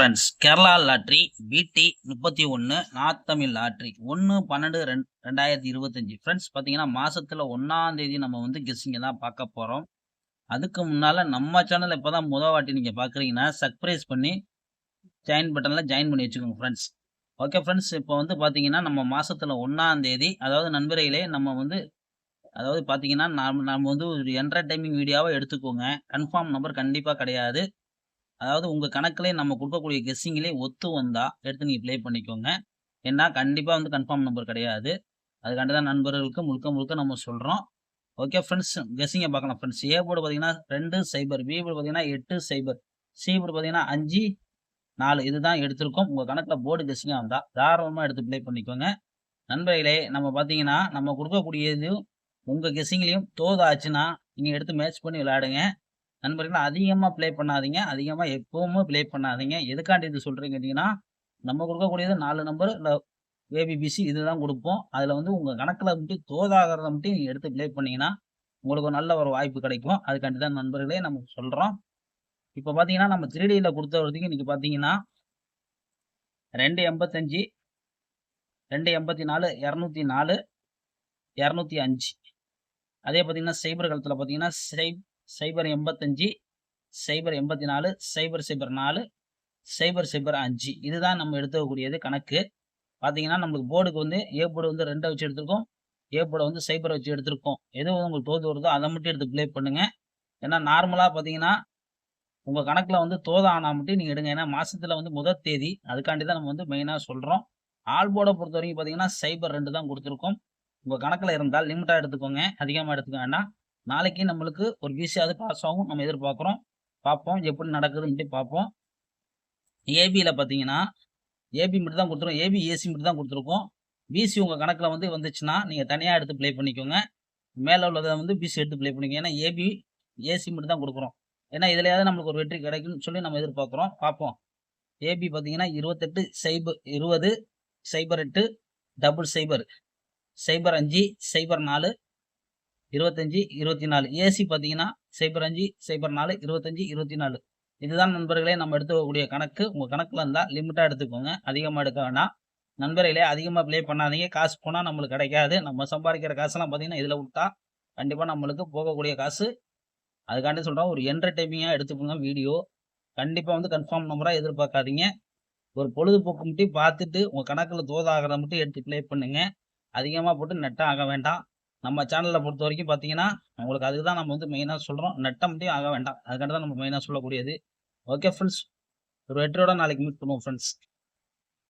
Friends Kerala lottery பிடி முப்பத்தி ஒன்று நாத்தமிழ் லாட்ரி ஒன்று பன்னெண்டு ரெண் ரெண்டாயிரத்தி இருபத்தஞ்சி. ஃப்ரெண்ட்ஸ் பார்த்தீங்கன்னா மாதத்தில் ஒன்றாம் தேதி நம்ம வந்து கெஸ்ஸிங்கை தான் பார்க்க போகிறோம் அதுக்கு முன்னால் நம்ம சேனல் இப்போ தான் முதல் வாட்டி நீங்கள் பார்க்குறீங்கன்னா சர்ப்ரைஸ் பண்ணி ஜாயின் பட்டனில் ஜாயின் பண்ணி வச்சுக்கோங்க ஃப்ரெண்ட்ஸ் ஓகே ஃப்ரெண்ட்ஸ் இப்போ வந்து பார்த்தீங்கன்னா நம்ம மாதத்தில் ஒன்றாம் தேதி அதாவது நண்பர்களே நம்ம வந்து அதாவது பார்த்தீங்கன்னா நம்ம நம்ம வந்து ஒரு என்டர்டைமிங் வீடியோவாக எடுத்துக்கோங்க. கன்ஃபார்ம் நம்பர் கண்டிப்பாக கிடையாது. அதாவது உங்கள் கணக்குலேயே நம்ம கொடுக்கக்கூடிய கெஸ்ஸிங்லேயே ஒத்து வந்தால் எடுத்து நீங்கள் ப்ளே பண்ணிக்கோங்க. ஏன்னா கண்டிப்பாக வந்து கன்ஃபார்ம் நம்பர் கிடையாது. அதுக்காண்டி தான் நண்பர்களுக்கு முழுக்க முழுக்க நம்ம சொல்கிறோம் ஓகே ஃப்ரெண்ட்ஸ் கெஸ்ஸிங்கை பார்க்கலாம் ஃப்ரெண்ட்ஸ் ஏ போர்டு பார்த்தீங்கன்னா ரெண்டு சைபர் பி போர்டு பார்த்தீங்கன்னா எட்டு சைபர் சி போர்டு பார்த்தீங்கன்னா அஞ்சு நாலு. இதுதான் எடுத்திருக்கோம். உங்கள் கணக்கில் போர்டு கெஸ்ஸிங்காக வந்தால் தாராளமாக எடுத்து ப்ளே பண்ணிக்கோங்க. நண்பர்களே நம்ம பார்த்தீங்கன்னா நம்ம கொடுக்கக்கூடியது உங்கள் கெஸ்ஸிங்லேயும் தோதாச்சுன்னா நீங்கள் எடுத்து மேட்ச் பண்ணி விளையாடுங்க. நண்பர்களே அதிகமாக ப்ளே பண்ணாதீங்க. அதிகமாக எப்பவுமே ப்ளே பண்ணாதீங்க. எதுக்காண்டி இது சொல்கிறீங்க கேட்டிங்கன்னா நம்ம கொடுக்கக்கூடியது நாலு நம்பர் இல்லை ஏபிபிசி இதுதான் கொடுப்போம். அதில் வந்து உங்கள் கணக்கில் மட்டும் தோதாகிறத மட்டும் நீங்கள் எடுத்து ப்ளே பண்ணிங்கன்னா உங்களுக்கு ஒரு நல்ல ஒரு வாய்ப்பு கிடைக்கும். அதுக்காண்டி தான் நண்பர்களே நம்ம சொல்கிறோம் இப்போ பார்த்தீங்கன்னா நம்ம த்ரீடியில் கொடுத்த வரைக்கும் இன்றைக்கி பார்த்தீங்கன்னா ரெண்டு எண்பத்தஞ்சு ரெண்டு எண்பத்தி நாலு இரநூத்தி நாலு இரநூத்தி அஞ்சு. அதே பார்த்தீங்கன்னா சைபர் காலத்தில் பார்த்தீங்கன்னா சைப் சைபர் எண்பத்தஞ்சு சைபர் எண்பத்தி நாலு சைபர் சைபர் நாலு சைபர் சைபர் அஞ்சு. இதுதான் நம்ம எடுத்துக்கக்கூடியது கணக்கு. பார்த்தீங்கன்னா நம்மளுக்கு போர்டுக்கு வந்து ஏ போர்டு வந்து ரெண்டை வச்சு எடுத்திருக்கோம். ஏ போர்டை வந்து சைபரை வச்சு எடுத்திருக்கோம். எது வந்து உங்களுக்கு தோது வருதோ அதை மட்டும் எடுத்து ப்ளே பண்ணுங்கள் ஏன்னா நார்மலாக பார்த்தீங்கன்னா உங்கள் கணக்கில் வந்து தோத ஆனால் மட்டும் நீங்கள் எடுங்க. ஏன்னா மாதத்தில் வந்து முதல் தேதி அதுக்காண்டி தான் நம்ம வந்து மெயினாக சொல்கிறோம் ஆல் போர்டை பொறுத்த வரைக்கும் பார்த்தீங்கன்னா சைபர் ரெண்டு தான் கொடுத்துருக்கோம். உங்கள் கணக்கில் இருந்தால் லிமிட்டாக எடுத்துக்கோங்க. அதிகமாக எடுத்துக்க வேண்டாம். நாளைக்கு நம்மளுக்கு ஒரு விசியாவது பாஸ் ஆகும். நம்ம எதிர்பார்க்குறோம். பார்ப்போம். எப்படி நடக்குதுன்ட்டு பார்ப்போம். ஏபியில் பார்த்தீங்கன்னா ஏபி மட்டும் தான் கொடுத்துருக்கோம். ஏபி ஏசி மட்டும் தான் கொடுத்துருக்கோம். பிசி உங்கள் கணக்கில் வந்து வந்துச்சுன்னா நீங்கள் தனியாக எடுத்து ப்ளே பண்ணிக்கோங்க. மேலே உள்ளதை வந்து பிசி எடுத்து ப்ளே பண்ணிக்கோங்க. ஏன்னா ஏபி ஏசி மட்டும் தான் கொடுக்குறோம். ஏன்னா இதுலையாவது நம்மளுக்கு ஒரு வெற்றி கிடைக்கும்னு சொல்லி நம்ம எதிர்பார்க்குறோம். பார்ப்போம். ஏபி பார்த்தீங்கன்னா இருபத்தெட்டு சைபர் இருபது சைபர் எட்டு டபுள் சைபர் சைபர் அஞ்சு சைபர் நாலு இருபத்தஞ்சி இருபத்தி நாலு ஏசி பார்த்தீங்கன்னா சைபர் அஞ்சு சைபர் நாலு இருபத்தஞ்சி இருபத்தி நாலு இதுதான் நண்பர்களே நம்ம எடுத்துக்கக்கூடிய கணக்கு. உங்கள் கணக்கில் இருந்தால் லிமிட்டாக எடுத்துக்கோங்க. அதிகமாக எடுக்க வேணாம். நண்பர்களே அதிகமாக ப்ளே பண்ணாதீங்க. காசு போனால் நம்மளுக்கு கிடைக்காது. நம்ம சம்பாதிக்கிற காசுலாம் பார்த்தீங்கன்னா இதில் விட்டா கண்டிப்பாக நம்மளுக்கு போகக்கூடிய காசு. அதுக்காண்டி சொல்கிறோம் ஒரு என்டர்டைமிங்காக எடுத்துக்கோங்க வீடியோ கண்டிப்பாக வந்து கன்ஃபார்ம் நம்பராக எதிர்பார்க்காதீங்க. ஒரு பொழுதுபோக்கு மட்டும் பார்த்துட்டு உங்கள் கணக்கில் தோதாகிறத மட்டும் எடுத்து ப்ளே பண்ணுங்கள் அதிகமாக போட்டு நெட்டாக ஆக வேண்டாம். நம்ம சேனலில் பொறுத்த வரைக்கும் பார்த்தீங்கன்னா உங்களுக்கு அதுக்கு தான் நம்ம வந்து மெயினாக சொல்கிறோம் நெட்டமட்டையும் ஆக வேண்டாம். அதுக்காண்டி தான் நம்ம மெயினாக சொல்லக்கூடியது. ஓகே ஃப்ரெண்ட்ஸ் ஒரு வெற்றியோட நாளைக்கு மீட் பண்ணுவோம் ஃப்ரெண்ட்ஸ்